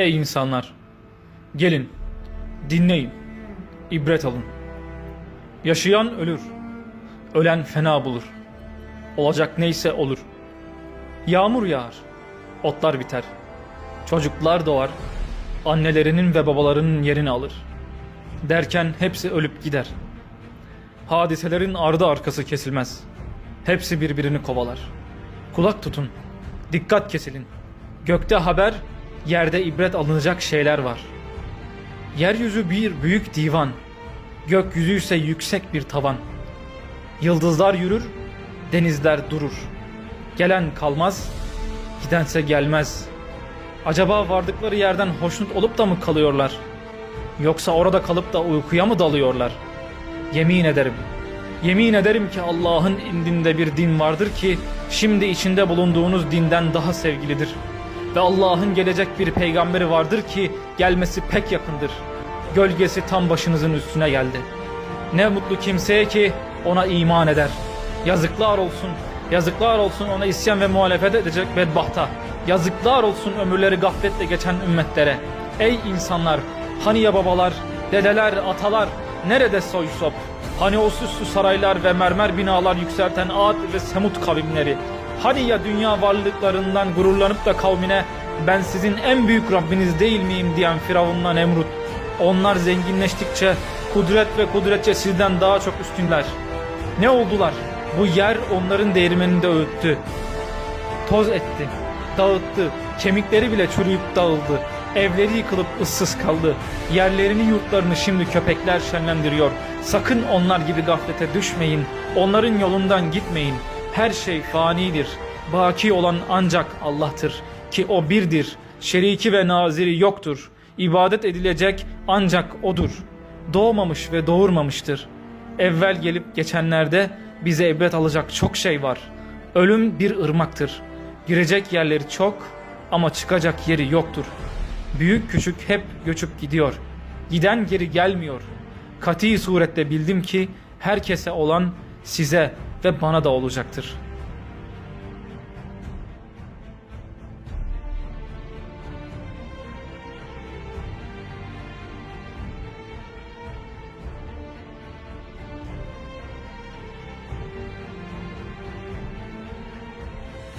Ey insanlar! Gelin, dinleyin, ibret alın. Yaşayan ölür, ölen fena bulur. Olacak neyse olur. Yağmur yağar, otlar biter. Çocuklar doğar, annelerinin ve babalarının yerini alır. Derken hepsi ölüp gider. Hadiselerin ardı arkası kesilmez. Hepsi birbirini kovalar. Kulak tutun, dikkat kesilin. Gökte haber, yerde ibret alınacak şeyler var. Yeryüzü bir büyük divan, gökyüzü ise yüksek bir tavan. Yıldızlar yürür, denizler durur. Gelen kalmaz, gidense gelmez. Acaba vardıkları yerden hoşnut olup da mı kalıyorlar? Yoksa orada kalıp da uykuya mı dalıyorlar? Yemin ederim, yemin ederim ki Allah'ın indinde bir din vardır ki şimdi içinde bulunduğunuz dinden daha sevgilidir. Ve Allah'ın gelecek bir peygamberi vardır ki gelmesi pek yakındır. Gölgesi tam başınızın üstüne geldi. Ne mutlu kimseye ki ona iman eder. Yazıklar olsun, yazıklar olsun ona isyan ve muhalefet edecek bedbahta. Yazıklar olsun ömürleri gafletle geçen ümmetlere. Ey insanlar, hani ya babalar, dedeler, atalar, nerede soy sop? Hani o süslü saraylar ve mermer binalar yükselten Ad ve Semut kavimleri? Hani ya dünya varlıklarından gururlanıp da kavmine ben sizin en büyük Rabbiniz değil miyim diyen Firavun'la Nemrut? Onlar zenginleştikçe kudret ve kudretçe sizden daha çok üstünler. Ne oldular? Bu yer onların değirmeninde öğüttü. Toz etti, dağıttı, kemikleri bile çürüyüp dağıldı. Evleri yıkılıp ıssız kaldı. Yerlerini yurtlarını şimdi köpekler şenlendiriyor. Sakın onlar gibi gaflete düşmeyin. Onların yolundan gitmeyin. Her şey fanidir. Baki olan ancak Allah'tır. Ki o birdir. Şeriki ve naziri yoktur. İbadet edilecek ancak O'dur. Doğmamış ve doğurmamıştır. Evvel gelip geçenlerde bize ibret alacak çok şey var. Ölüm bir ırmaktır. Girecek yerleri çok ama çıkacak yeri yoktur. Büyük küçük hep göçüp gidiyor. Giden geri gelmiyor. Kati surette bildim ki herkese olan size ve bana da olacaktır.''